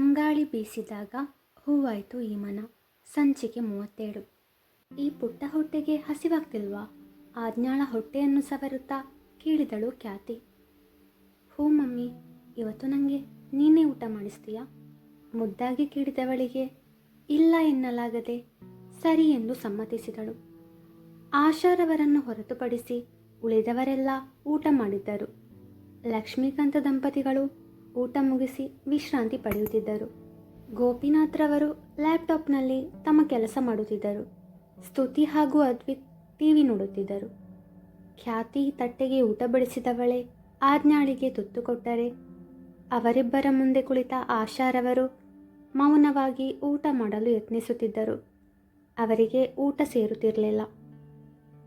ತಂಗಾಳಿ ಬೀಸಿದಾಗ ಹೂವಾಯಿತು ಈ ಮನ. ಸಂಚಿಕೆ ಮೂವತ್ತೇಳು. ಈ ಪುಟ್ಟ ಹೊಟ್ಟೆಗೆ ಹಸಿವಾಗ್ತಿಲ್ವಾ? ಆಜ್ಞಾಳ ಹೊಟ್ಟೆಯನ್ನು ಸವರುತ್ತಾ ಕೇಳಿದಳು ಖ್ಯಾತಿ. ಹೂ ಮಮ್ಮಿ, ಇವತ್ತು ನನಗೆ ನೀನೇ ಊಟ ಮಾಡಿಸ್ತೀಯಾ? ಮುದ್ದಾಗಿ ಕೇಳಿದವಳಿಗೆ, ಇಲ್ಲ ಎನ್ನಲಾಗದೆ ಸರಿ ಎಂದು ಸಮ್ಮತಿಸಿದಳು. ಆಶಾರವರನ್ನು ಹೊರತುಪಡಿಸಿ ಉಳಿದವರೆಲ್ಲ ಊಟ ಮಾಡಿದ್ದರು. ಲಕ್ಷ್ಮೀಕಾಂತ ದಂಪತಿಗಳು ಊಟ ಮುಗಿಸಿ ವಿಶ್ರಾಂತಿ ಪಡೆಯುತ್ತಿದ್ದರು. ಗೋಪಿನಾಥ್ರವರು ಲ್ಯಾಪ್ಟಾಪ್ನಲ್ಲಿ ತಮ್ಮ ಕೆಲಸ ಮಾಡುತ್ತಿದ್ದರು. ಸ್ತುತಿ ಹಾಗೂ ಅದ್ವಿತ್ ಟಿವಿ ನೋಡುತ್ತಿದ್ದರು. ಖ್ಯಾತಿ ತಟ್ಟೆಗೆ ಊಟ ಬಡಿಸಿದವಳೆ ಆಜ್ಞಾಳಿಗೆ ತುತ್ತು ಕೊಟ್ಟರೆ ಅವರಿಬ್ಬರ ಮುಂದೆ ಕುಳಿತ ಆಶಾರವರು ಮೌನವಾಗಿ ಊಟ ಮಾಡಲು ಯತ್ನಿಸುತ್ತಿದ್ದರು. ಅವರಿಗೆ ಊಟ ಸೇರುತ್ತಿರಲಿಲ್ಲ.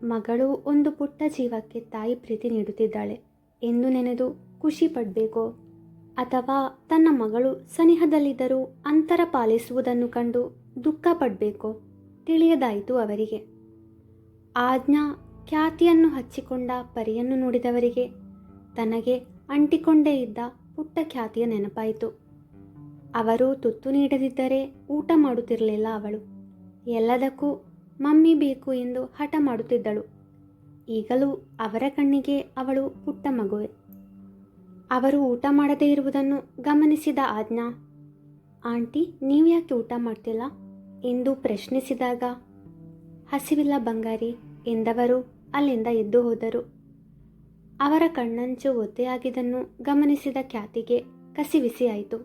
ಮಗಳು ಒಂದು ಪುಟ್ಟ ಜೀವಕ್ಕೆ ತಾಯಿ ಪ್ರೀತಿ ನೀಡುತ್ತಿದ್ದಾಳೆ. ಎಂದು ನೆನೆದು ಖುಷಿ ಪಡಬೇಕೋ ಅಥವಾ ತನ್ನ ಮಗಳು ಸನಿಹದಲ್ಲಿದ್ದರೂ ಅಂತರ ಪಾಲಿಸುವುದನ್ನು ಕಂಡು ದುಃಖ ಪಡಬೇಕೋ ತಿಳಿಯದಾಯಿತು ಅವರಿಗೆ. ಆಜ್ಞಾ ಖ್ಯಾತಿಯನ್ನು ಹಚ್ಚಿಕೊಂಡ ಪರಿಯನ್ನು ನೋಡಿದವರಿಗೆ ತನಗೆ ಅಂಟಿಕೊಂಡೇ ಇದ್ದ ಪುಟ್ಟ ಖ್ಯಾತಿಯ ನೆನಪಾಯಿತು. ಅವರು ತುತ್ತು ನೀಡದಿದ್ದರೆ ಊಟ ಮಾಡುತ್ತಿರಲಿಲ್ಲ ಅವಳು. ಎಲ್ಲದಕ್ಕೂ ಮಮ್ಮಿ ಬೇಕು ಎಂದು ಹಠ ಮಾಡುತ್ತಿದ್ದಳು. ಈಗಲೂ ಅವರ ಕಣ್ಣಿಗೆ ಅವಳು ಪುಟ್ಟ ಮಗುವೆ. ಅವರು ಊಟ ಮಾಡದೇ ಇರುವುದನ್ನು ಗಮನಿಸಿದ ಆಜ್ಞಾ, ಆಂಟಿ, ನೀವು ಯಾಕೆ ಊಟ ಮಾಡ್ತಿಲ್ಲ? ಎಂದು ಪ್ರಶ್ನಿಸಿದಾಗ, ಹಸಿವಿಲ್ಲ ಬಂಗಾರಿ, ಎಂದವರು ಅಲ್ಲಿಂದ ಎದ್ದು ಹೋದರು. ಅವರ ಕಣ್ಣಂಚು ಒದ್ದೆಯಾಗಿದ್ದನ್ನು ಗಮನಿಸಿದ ಖ್ಯಾತಿಗೆ ಕಸಿವಿಸಿ ಆಯಿತು.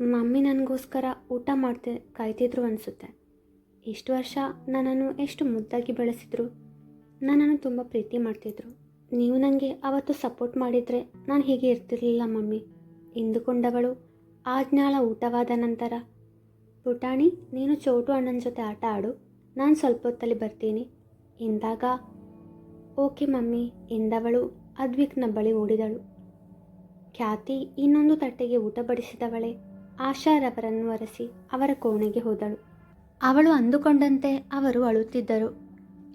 ಮಮ್ಮಿ ನನಗೋಸ್ಕರ ಊಟ ಮಾಡ್ತ, ಕಾಯ್ತಿದ್ರು ಅನಿಸುತ್ತೆ. ಇಷ್ಟು ವರ್ಷ ನನ್ನನ್ನು ಎಷ್ಟು ಮುದ್ದಾಗಿ ಬೆಳೆಸಿದ್ರು, ನನ್ನನ್ನು ತುಂಬ ಪ್ರೀತಿ ಮಾಡ್ತಿದ್ರು. ನೀವು ನನಗೆ ಅವತ್ತು ಸಪೋರ್ಟ್ ಮಾಡಿದರೆ ನಾನು ಹೀಗೆ ಇರ್ತಿರ್ಲಿಲ್ಲ ಮಮ್ಮಿ. ಎಂದುಕೊಂಡವಳು. ಆಜ್ಞಾಳ ಊಟವಾದ ನಂತರ, ಪುಟಾಣಿ, ನೀನು ಚೋಟು ಅಣ್ಣನ ಜೊತೆ ಆಟ ಆಡು. ನಾನು ಸ್ವಲ್ಪ ಹೊತ್ತಲ್ಲಿ ಬರ್ತೀನಿ. ಎಂದಾಗ, ಓಕೆ ಮಮ್ಮಿ, ಎಂದವಳು ಅದ್ವಿಕ್ನ ಬಳಿ ಓಡಿದಳು. ಖ್ಯಾತಿ ಇನ್ನೊಂದು ತಟ್ಟೆಗೆ ಊಟ ಬಡಿಸಿದವಳೆ ಆಶಾರವರನ್ನು ಒರೆಸಿ ಅವರ ಕೋಣೆಗೆ ಹೋದಳು. ಅವಳು ಅಂದುಕೊಂಡಂತೆ ಅವರು ಅಳುತ್ತಿದ್ದರು.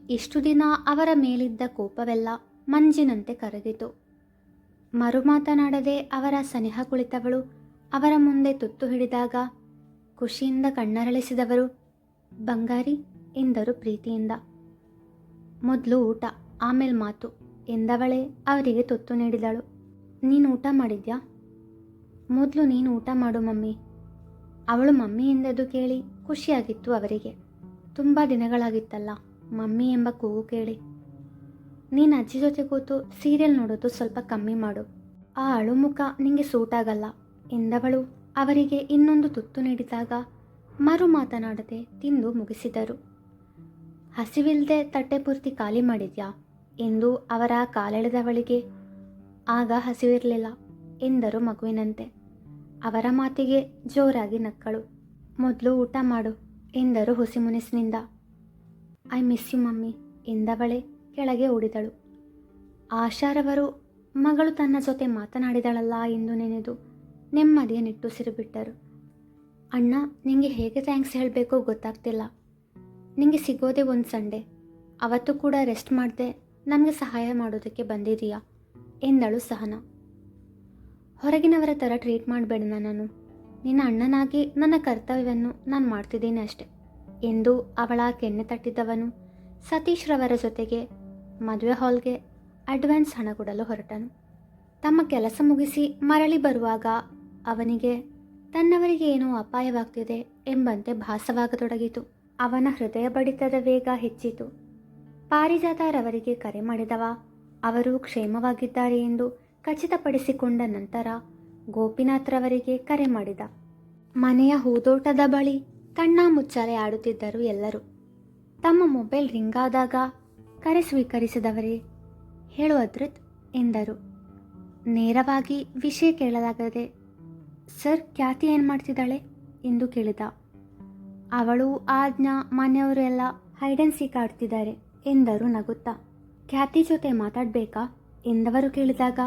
ಇಷ್ಟು ದಿನ ಅವರ ಮೇಲಿದ್ದ ಕೋಪವೆಲ್ಲ ಮಂಜಿನಂತೆ ಕರಗಿತು ಮರುಮಾತನಾಡದೆ ಅವರ ಸನಿಹ ಕುಳಿತವಳು ಅವರ ಮುಂದೆ ತುತ್ತು ಹಿಡಿದಾಗ ಖುಷಿಯಿಂದ ಕಣ್ಣರಳಿಸಿದವರು, ಬಂಗಾರಿ ಎಂದರು ಪ್ರೀತಿಯಿಂದ. ಮೊದಲು ಊಟ, ಆಮೇಲೆ ಮಾತು, ಎಂದವಳೇ ಅವರಿಗೆ ತುತ್ತು ನೀಡಿದಳು. ನೀನು ಊಟ ಮಾಡಿದ್ಯಾ? ಮೊದಲು ನೀನು ಊಟ ಮಾಡು ಮಮ್ಮಿ. ಅವಳು ಮಮ್ಮಿ ಎಂದದು ಕೇಳಿ ಖುಷಿಯಾಗಿತ್ತು ಅವರಿಗೆ. ತುಂಬ ದಿನಗಳಾಗಿತ್ತಲ್ಲ ಮಮ್ಮಿ ಎಂಬ ಕೂಗು ಕೇಳಿ. ನೀನು ಅಜ್ಜಿ ಜೊತೆ ಕೂತು ಸೀರಿಯಲ್ ನೋಡೋದು ಸ್ವಲ್ಪ ಕಮ್ಮಿ ಮಾಡು. ಆ ಅಳುಮುಖ ನಿಂಗೆ ಸೂಟ್ ಆಗಲ್ಲ. ಎಂದವಳು. ಅವರಿಗೆ ಇನ್ನೊಂದು ತುತ್ತು ನೀಡಿದಾಗ ಮರು ಮಾತನಾಡದೆ ತಿಂದು ಮುಗಿಸಿದರು. ಹಸಿವಿಲ್ಲದೆ ತಟ್ಟೆ ಪೂರ್ತಿ ಖಾಲಿ ಮಾಡಿದ್ಯಾ? ಎಂದು ಅವರ ಕಾಲೆಳೆದವಳಿಗೆ, ಆಗ ಹಸಿವಿರಲಿಲ್ಲ ಎಂದರು ಮಗುವಿನಂತೆ. ಅವರ ಮಾತಿಗೆ ಜೋರಾಗಿ ನಕ್ಕಳು. ಮೊದಲು ಊಟ ಮಾಡು ಎಂದರು ಹುಸಿಮುನಿಸಿನಿಂದ. ಐ ಮಿಸ್ ಯು ಮಮ್ಮಿ, ಎಂದವಳೆ. ಕೆಳಗೆ ಓಡಿದಳು. ಆಶಾರವರು, ಮಗಳು ತನ್ನ ಜೊತೆ ಮಾತನಾಡಿದಳಲ್ಲ ಎಂದು ನೆನೆದು ನೆಮ್ಮದಿಯ ನಿಟ್ಟುಸಿರು ಬಿಟ್ಟರು ಅಣ್ಣ, ನಿಂಗೆ ಹೇಗೆ ಥ್ಯಾಂಕ್ಸ್ ಹೇಳಬೇಕೋ ಗೊತ್ತಾಗ್ತಿಲ್ಲ. ನಿಂಗೆ ಸಿಗೋದೇ ಒಂದು ಸಂಡೆ. ಅವತ್ತು ಕೂಡ ರೆಸ್ಟ್ ಮಾಡದೆ ನಮಗೆ ಸಹಾಯ ಮಾಡೋದಕ್ಕೆ ಬಂದಿದೀಯಾ, ಎಂದಳು ಸಹನ. ಹೊರಗಿನವರ ಥರ ಟ್ರೀಟ್ ಮಾಡಬೇಡ ನಾನು. ನಿನ್ನ ಅಣ್ಣನಾಗಿ ನನ್ನ ಕರ್ತವ್ಯವನ್ನು ನಾನು ಮಾಡ್ತಿದ್ದೀನಿ ಅಷ್ಟೆ, ಎಂದು ಅವಳ ಕೆನ್ನೆ ತಟ್ಟಿದ್ದವನು ಸತೀಶ್ರವರ ಜೊತೆಗೆ ಮದುವೆ ಹಾಲ್ಗೆ ಅಡ್ವಾನ್ಸ್ ಹಣ ಕೊಡಲು ಹೊರಟನು. ತಮ್ಮ ಕೆಲಸ ಮುಗಿಸಿ ಮರಳಿ ಬರುವಾಗ ಅವನಿಗೆ, ತನ್ನವರಿಗೆ ಏನೋ ಅಪಾಯವಾಗ್ತಿದೆ ಎಂಬಂತೆ ಭಾಸವಾಗತೊಡಗಿತು. ಅವನ ಹೃದಯ ಬಡಿತದ ವೇಗ ಹೆಚ್ಚಿತು. ಪಾರಿಜಾತರವರಿಗೆ ಕರೆ ಮಾಡಿದವ, ಅವರು ಕ್ಷೇಮವಾಗಿದ್ದಾರೆ ಎಂದು ಖಚಿತಪಡಿಸಿಕೊಂಡ ನಂತರ ಗೋಪಿನಾಥ್ರವರಿಗೆ ಕರೆ ಮಾಡಿದ. ಮನೆಯ ಹೂದೋಟದ ಬಳಿ ಕಣ್ಣಾ ಮುಚ್ಚಾಲೆ ಆಡುತ್ತಿದ್ದರು ಎಲ್ಲರೂ. ತಮ್ಮ ಮೊಬೈಲ್ ರಿಂಗಾದಾಗ ಕರೆ ಸ್ವೀಕರಿಸಿದವರೇ, ಹೇಳು ಅದೃತ್ ಎಂದರು. ನೇರವಾಗಿ ವಿಷಯ ಕೇಳಲಾಗದೆ, ಸರ್ ಖ್ಯಾತಿ ಏನು ಮಾಡ್ತಿದ್ದಾಳೆ ಎಂದು ಕೇಳಿದ. ಅವಳು ಆಜ್ಞಾ ಮನೆಯವರು ಎಲ್ಲ ಹೈಡ್ ಆ್ಯಂಡ್ ಸೀಕ್ ಆಡ್ತಿದ್ದಾರೆ ಎಂದರು ನಗುತ್ತಾ. ಖ್ಯಾತಿ ಜೊತೆ ಮಾತಾಡಬೇಕಾ ಎಂದವರು ಕೇಳಿದಾಗ,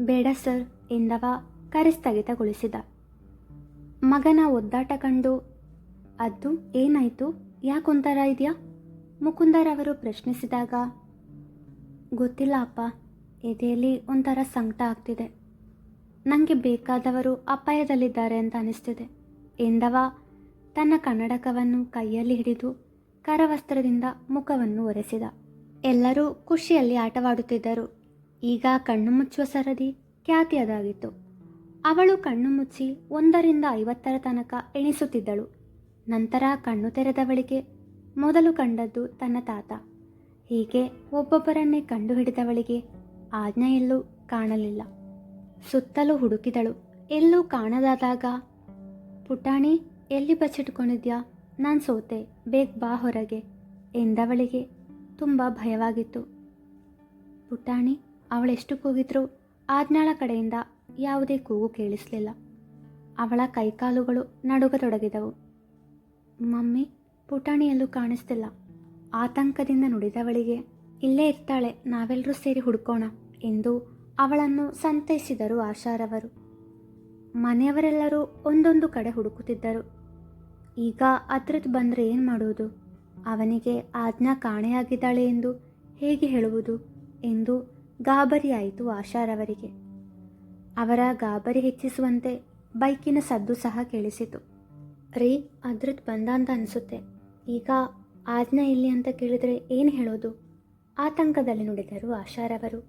ಬೇಡ ಸರ್ ಎಂದವ ಕರೆ ಸ್ಥಗಿತಗೊಳಿಸಿದ ಮಗನ ಒದ್ದಾಟ ಕಂಡು, ಅದು ಏನಾಯಿತು? ಯಾಕೊಂಥರ ಇದೆಯಾ? ಮುಕುಂದರವರು ಪ್ರಶ್ನಿಸಿದಾಗ, ಗೊತ್ತಿಲ್ಲ ಅಪ್ಪ, ಎದೆಯಲ್ಲಿ ಒಂಥರ ಸಂಕಟ ಆಗ್ತಿದೆ. ನನಗೆ ಬೇಕಾದವರು ಅಪಾಯದಲ್ಲಿದ್ದಾರೆ ಅಂತ ಅನಿಸ್ತಿದೆ. ಎಂದವ, ತನ್ನ ಕನ್ನಡಕವನ್ನು ಕೈಯಲ್ಲಿ ಹಿಡಿದು ಕರವಸ್ತ್ರದಿಂದ ಮುಖವನ್ನು ಒರೆಸಿದ. ಎಲ್ಲರೂ ಖುಷಿಯಲ್ಲಿ ಆಟವಾಡುತ್ತಿದ್ದರು. ಈಗ ಕಣ್ಣು ಮುಚ್ಚುವ ಸರದಿ ಖ್ಯಾತಿಯದಾಗಿತ್ತು. ಅವಳು ಕಣ್ಣು ಮುಚ್ಚಿ ಒಂದರಿಂದ ಐವತ್ತರ ತನಕ ಎಣಿಸುತ್ತಿದ್ದಳು. ನಂತರ ಕಣ್ಣು ತೆರೆದವಳಿಗೆ ಮೊದಲು ಕಂಡದ್ದು ತನ್ನ ತಾತ. ಹೀಗೆ ಒಬ್ಬೊಬ್ಬರನ್ನೇ ಕಂಡುಹಿಡಿದವಳಿಗೆ ಆಜ್ಞೆ ಎಲ್ಲೂ ಕಾಣಲಿಲ್ಲ. ಸುತ್ತಲೂ ಹುಡುಕಿದಳು. ಎಲ್ಲೂ ಕಾಣದಾದಾಗ, ಪುಟಾಣಿ, ಎಲ್ಲಿ ಬಚ್ಚಿಟ್ಕೊಂಡಿದ್ಯಾ? ನಾನು ಸೋತೆ, ಬೇಗ ಬಾ ಹೊರಗೆ, ಎಂದವಳಿಗೆ ತುಂಬ ಭಯವಾಗಿತ್ತು. ಪುಟಾಣಿ, ಅವಳೆಷ್ಟು ಕೂಗಿದ್ರೂ ಆಜ್ಞಾಳ ಕಡೆಯಿಂದ ಯಾವುದೇ ಕೂಗು ಕೇಳಿಸಲಿಲ್ಲ. ಅವಳ ಕೈಕಾಲುಗಳು ನಡುಗತೊಡಗಿದವು. ಮಮ್ಮಿ ಪುಟಾಣಿಯಲ್ಲೂ ಕಾಣಿಸ್ತಿಲ್ಲ. ಆತಂಕದಿಂದ ನುಡಿದವಳಿಗೆ, ಇಲ್ಲೇ ಇರ್ತಾಳೆ ನಾವೆಲ್ಲರೂ ಸೇರಿ ಹುಡ್ಕೋಣ ಎಂದು ಅವಳನ್ನು ಸಂತೈಸಿದರು ಆಶಾರವರು. ಮನೆಯವರೆಲ್ಲರೂ ಒಂದೊಂದು ಕಡೆ ಹುಡುಕುತ್ತಿದ್ದರು. ಈಗ ಅದ್ರದ್ದು ಬಂದರೆ ಏನು ಮಾಡುವುದು ಅವನಿಗೆ ಆಜ್ಞಾ ಕಾಣೆಯಾಗಿದ್ದಾಳೆ ಎಂದು ಹೇಗೆ ಹೇಳುವುದು? ಎಂದು ಗಾಬರಿಯಾಯಿತು ಆಶಾರವರಿಗೆ. ಅವರ ಗಾಬರಿ ಹೆಚ್ಚಿಸುವಂತೆ ಬೈಕಿನ ಸದ್ದು ಸಹ ಕೇಳಿಸಿತು. ರೀ, ಅದ್ರದ್ದು ಬಂದ ಅಂತ ಅನಿಸುತ್ತೆ. ಈಗ ಆಜ್ಞಾ ಇಲ್ಲಿ ಅಂತ ಕೇಳಿದರೆ ಏನು ಹೇಳೋದು? ಆತಂಕದಲ್ಲಿ ನುಡಿದರು ಆಶಾರವರು.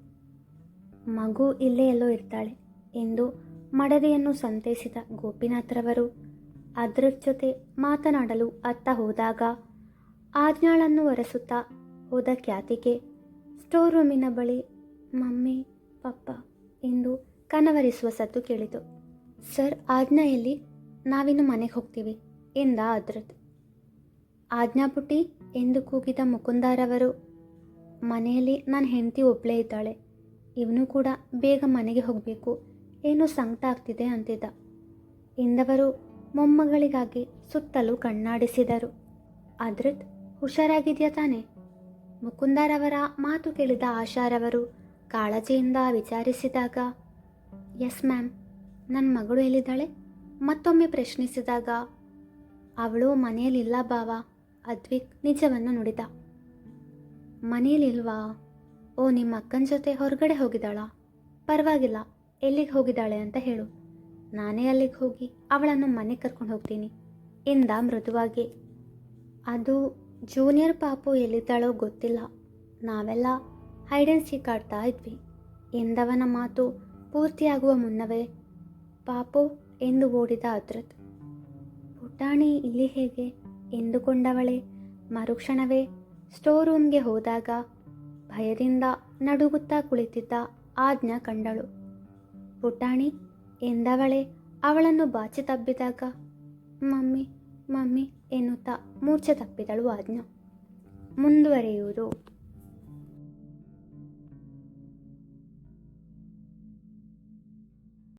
ಮಗು ಇಲ್ಲೇ ಎಲ್ಲೋ ಇರ್ತಾಳೆ ಎಂದು ಮಡದಿಯನ್ನು ಸಂತೈಸಿದ ಗೋಪಿನಾಥರವರು. ಅದರ ಜೊತೆ ಮಾತನಾಡಲು ಅತ್ತ ಹೋದಾಗ ಆಜ್ಞಾಳನ್ನು ಒರೆಸುತ್ತಾ ಹೋದ ಖ್ಯಾತಿಗೆ, ಸ್ಟೋರ್ ರೂಮಿನ ಬಳಿ ಮಮ್ಮಿ, ಪಪ್ಪ ಎಂದು ಕನವರಿಸುವ ಸದ್ದು ಕೇಳಿತು. ಸರ್ ಆಜ್ಞಾ ಎಲ್ಲಿ ನಾವಿನ್ನು ಮನೆಗೆ ಹೋಗ್ತೀವಿ ಎಂದ ಅದ್ರತ್ ಆಜ್ಞಾ ಪುಟ್ಟಿ ಎಂದು ಕೂಗಿದ ಮುಕುಂದಾರವರು, ಮನೆಯಲ್ಲಿ ನನ್ನ ಹೆಂಡತಿ ಒಬ್ಬಳೇ ಇದ್ದಾಳೆ. ಇವನು ಕೂಡ ಬೇಗ ಮನೆಗೆ ಹೋಗಬೇಕು. ಏನೋ ಸಂಕಟ ಆಗ್ತಿದೆ, ಅಂತಿದ್ದ. ಎಂದವರು ಮೊಮ್ಮಗಳಿಗಾಗಿ ಸುತ್ತಲೂ ಕಣ್ಣಾಡಿಸಿದರು. ಅದೃತ್ ಹುಷಾರಾಗಿದೆಯಾ ತಾನೆ? ಮುಕುಂದರವರ ಮಾತು ಕೇಳಿದ ಆಶಾರವರು ಕಾಳಜಿಯಿಂದ ವಿಚಾರಿಸಿದಾಗ ಎಸ್ ಮ್ಯಾಮ್ ನನ್ನ ಮಗಳು ಎಲ್ಲಿದ್ದಾಳೆ? ಮತ್ತೊಮ್ಮೆ ಪ್ರಶ್ನಿಸಿದಾಗ, ಅವಳು ಮನೆಯಲ್ಲಿಲ್ಲ ಬಾವ. ಅದ್ವಿಕ್ ನಿಜವನ್ನು ನುಡಿದ. ಮನೆಯಲ್ಲಿಲ್ವಾ? ಓ, ನಿಮ್ಮ ಅಕ್ಕನ ಜೊತೆ ಹೊರಗಡೆ ಹೋಗಿದ್ದಾಳ. ಪರವಾಗಿಲ್ಲ, ಎಲ್ಲಿಗೆ ಹೋಗಿದ್ದಾಳೆ ಅಂತ ಹೇಳು. ನಾನೇ ಅಲ್ಲಿಗೆ ಹೋಗಿ ಅವಳನ್ನು ಮನೆಗೆ ಕರ್ಕೊಂಡು ಹೋಗ್ತೀನಿ. ಎಂದ ಮೃದುವಾಗಿ. ಅದು ಜೂನಿಯರ್ ಪಾಪು ಎಲ್ಲಿದ್ದಾಳೋ ಗೊತ್ತಿಲ್ಲ. ನಾವೆಲ್ಲ ಹೈಡ್ ಆ್ಯಂಡ್ ಸೀಕ್ ಆಡ್ತಾ ಇದ್ವಿ. ಎಂದವನ ಮಾತು ಪೂರ್ತಿಯಾಗುವ ಮುನ್ನವೇ ಪಾಪು ಎಂದು ಓಡಿದ ಅದೃತ್ ಪುಟಾಣಿ, ಇಲ್ಲಿ ಹೇಗೆ? ಎಂದುಕೊಂಡವಳೆ. ಮರುಕ್ಷಣವೇ ಸ್ಟೋರ್ ರೂಮ್ಗೆ ಹೋದಾಗ ಭಯದಿಂದ ನಡುಗುತ್ತಾ ಕುಳಿತಿದ್ದ ಆಜ್ಞಾ ಕಂಡಳು. ಪುಟಾಣಿ, ಎಂದವಳೆ, ಅವಳನ್ನು ಬಾಚಿ ತಬ್ಬಿದಾಗ, ಮಮ್ಮಿ ಮಮ್ಮಿ ಎನ್ನುತ್ತಾ ಮೂರ್ಛೆ ತಪ್ಪಿದಳು ಆಜ್ಞಾ. ಮುಂದುವರಿಯುವುದು.